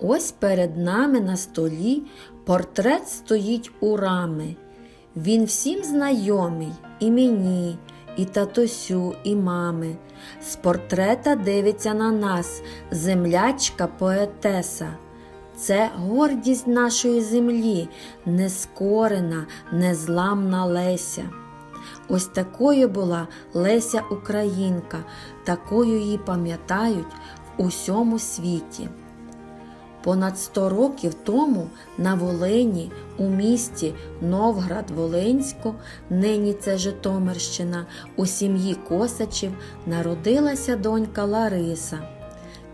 Ось перед нами на столі портрет стоїть у рами. Він всім знайомий і мені, і татусю, і мами. З портрета дивиться на нас землячка поетеса. Це гордість нашої землі, нескорена, незламна Леся. Ось такою була Леся Українка, такою її пам'ятають в усьому світі. Понад 100 років тому на Волині, у місті Новград-Волинську, нині це Житомирщина, у сім'ї Косачів народилася донька Лариса.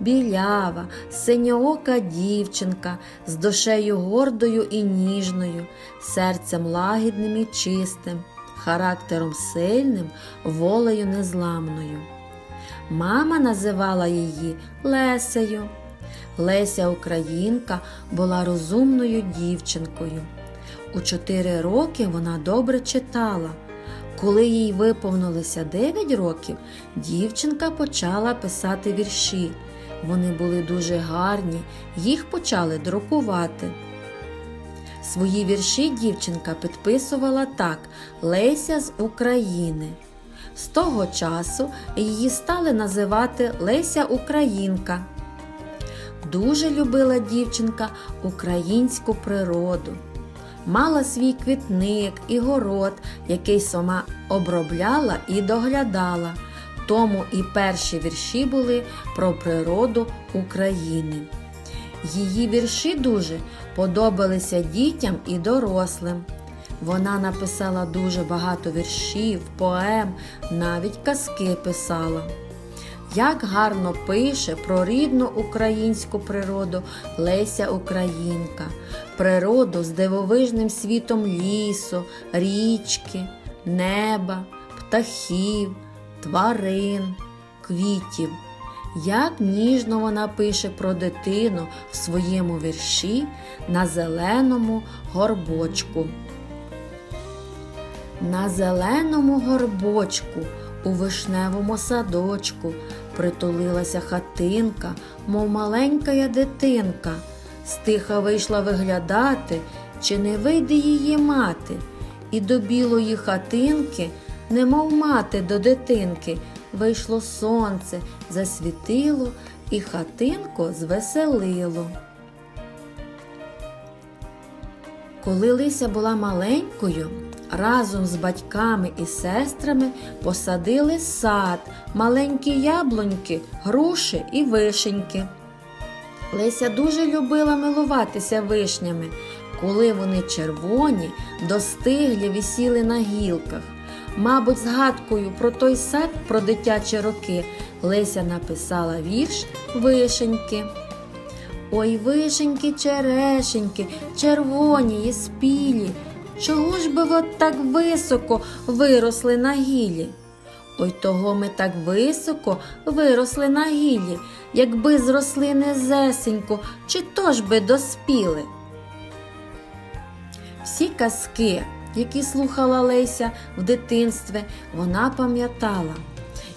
Білява, синьоока дівчинка з душею гордою і ніжною, серцем лагідним і чистим, характером сильним, волею незламною. Мама називала її Лесею. Леся Українка була розумною дівчинкою. У чотири роки вона добре читала. Коли їй виповнилося 9 років, дівчинка почала писати вірші. Вони були дуже гарні, їх почали друкувати. Свої вірші дівчинка підписувала так Леся з України. З того часу її стали називати Леся Українка. Дуже любила дівчинка українську природу. Мала свій квітник і город, який сама обробляла і доглядала. Тому і перші вірші були про природу України. Її вірші дуже подобалися дітям і дорослим. Вона написала дуже багато віршів, поем, навіть казки писала. Як гарно пише про рідну українську природу Леся Українка, природу з дивовижним світом лісу, річки, неба, птахів, тварин, квітів. Як ніжно вона пише про дитину в своєму вірші на зеленому горбочку. На зеленому горбочку у вишневому садочку притулилася хатинка, мов маленька дитинка. Стиха вийшла виглядати, чи не вийде її мати, і до білої хатинки, немов мати до дитинки, вийшло сонце, засвітило і хатинку звеселило. Коли Лися була маленькою, разом з батьками і сестрами посадили сад, маленькі яблуньки, груші і вишеньки. Леся дуже любила милуватися вишнями, коли вони червоні, достиглі висіли на гілках. Мабуть, згадкою про той сад, про дитячі роки, Леся написала вірш Вишеньки. Ой, вишеньки, черешеньки, червоні і спілі. Чого ж би от так високо виросли на гілі? Ой того ми так високо виросли на гілі, якби зросли низесенько, чи то ж би доспіли. Всі казки, які слухала Леся в дитинстві, вона пам'ятала.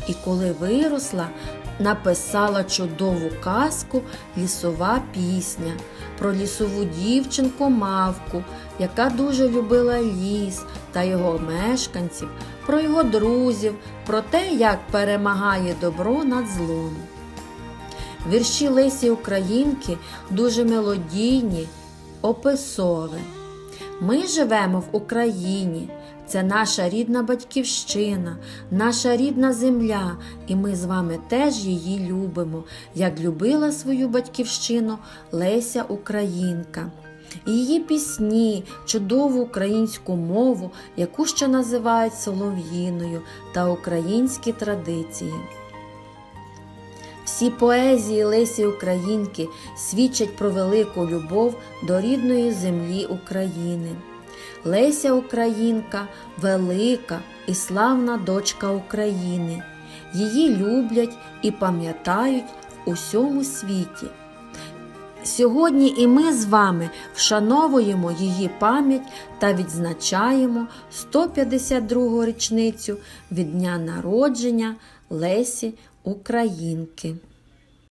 І коли виросла, написала чудову казку Лісова пісня про лісову дівчинку мавку, яка дуже любила ліс та його мешканців, про його друзів, про те, як перемагає добро над злом. Вірші Лесі Українки дуже мелодійні, описові. Ми живемо в Україні. Це наша рідна батьківщина, наша рідна земля, і ми з вами теж її любимо, як любила свою батьківщину Леся Українка. Її пісні, чудову українську мову, яку ще називають солов'їною та українські традиції. Всі поезії Лесі Українки свідчать про велику любов до рідної землі України. Леся Українка велика і славна дочка України. Її люблять і пам'ятають в усьому світі. Сьогодні і ми з вами вшановуємо її пам'ять та відзначаємо 152 річницю від дня народження Лесі Українки.